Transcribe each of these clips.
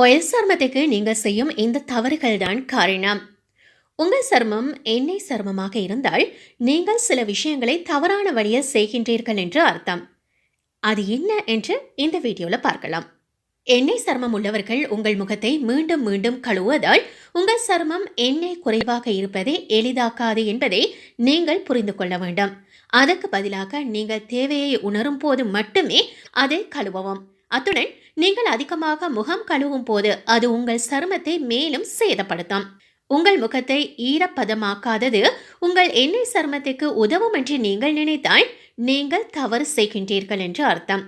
While சருமத்துக்கு நீங்கள் செய்யும் இந்த தவறுகள் தான் காரணம். உங்கள் சருமம் எண்ணெய் சருமமாக இருந்தால் நீங்கள் சில விஷயங்களை தவறான வழியில் செய்கின்றீர்கள் என்று அர்த்தம். அது என்ன என்று இந்த வீடியோவில் பார்க்கலாம். எண்ணெய் சருமம் உள்ளவர்கள் உங்கள் முகத்தை மீண்டும் மீண்டும் கழுவுவதால் உங்கள் சருமம் எண்ணெய் குறைவாக இருப்பதை எளிதாக்காது என்பதை நீங்கள் புரிந்து கொள்ள வேண்டும். அதற்கு பதிலாக நீங்கள் தேவையை உணரும் போது மட்டுமே அதை கழுவவும். அத்துடன் நீங்கள் அதிகமாக முகம் கழுவும் போது அது உங்கள் சருமத்தை மேலும் சேதப்படுத்தும். உங்கள் முகத்தை ஈரப்பதமாக்காதது உங்கள் எண்ணெய் சருமத்துக்கு உதவும் என்று நீங்கள் நினைத்தால் நீங்கள் தவறு செய்கின்றீர்கள் என்று அர்த்தம்.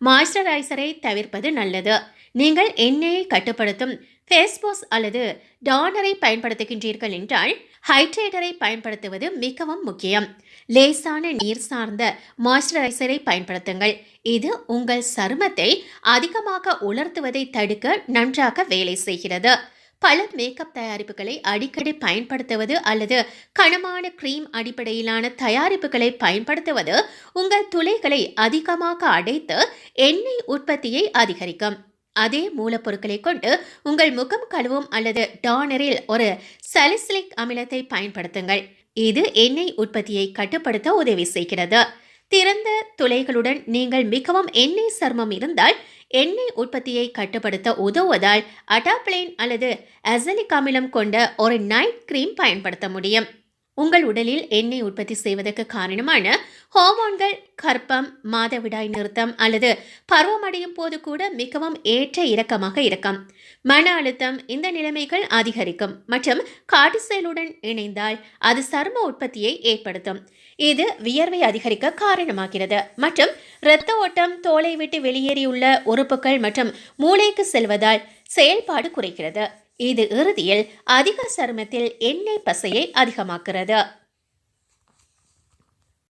மாய்ஸ்டரைசரை தவிர்ப்பது நல்லது. நீங்கள் எண்ணெயை கட்டுப்படுத்தும் ஃபேஸ் வாஷ் அல்லது டானரை பயன்படுத்துகின்றீர்கள் என்றால் ஹைட்ரேட்டரை பயன்படுத்துவது மிகவும் முக்கியம். லேசான நீர் சார்ந்த மாய்ஸ்சரைசரை பயன்படுத்துங்கள். இது உங்கள் சருமத்தை அதிகமாக உலர்த்துவதை தடுக்க நன்றாக வேலை செய்கிறது. பல மேக்கப் தயாரிப்புகளை அடிக்கடி பயன்படுத்துவது அல்லது கனமான கிரீம் அடிப்படையிலான தயாரிப்புகளை பயன்படுத்துவது உங்கள் துளைகளை அதிகமாக அடைத்து எண்ணெய் உற்பத்தியை அதிகரிக்கும். அதே மூலப்பொருட்களை கொண்டு உங்கள் முகம் கழுவும் அல்லது டானரில் ஒரு சலிசிலிக் அமிலத்தை பயன்படுத்துங்கள். இது எண்ணெய் உற்பத்தியை கட்டுப்படுத்த உதவி செய்கிறது. திறந்த துளைகளுடன் நீங்கள் மிகவும் எண்ணெய் சர்மம் இருந்தால் எண்ணெய் உற்பத்தியை கட்டுப்படுத்த உதவுவதால் அட்டாப்ளைன் அல்லது அசலிக் அமிலம் கொண்ட ஒரு நைட் கிரீம் பயன்படுத்த முடியும். உங்கள் உடலில் எண்ணெய் உற்பத்தி செய்வதற்கு காரணமான ஹோமோன்கள் கர்ப்பம் மாதவிடாய் நிறுத்தம் அல்லது பருவமடையும் போது கூட மிகவும் ஏற்ற இறக்கமாக இருக்கும். மன அழுத்தம் இந்த நிலைமைகள் அதிகரிக்கும் மற்றும் காட்டுசெயலுடன் இணைந்தால் அது சரும உற்பத்தியை ஏற்படுத்தும். இது வியர்வை அதிகரிக்க காரணமாகிறது மற்றும் இரத்த ஓட்டம் தோலை விட்டு வெளியேறியுள்ள உறுப்புகள் மற்றும் மூளைக்கு செல்வதால் செயல்பாடு குறைக்கிறது இது இறுதியில் அதிக சருமத்தில் எண்ணெய் பசையை அதிகமாக்குறது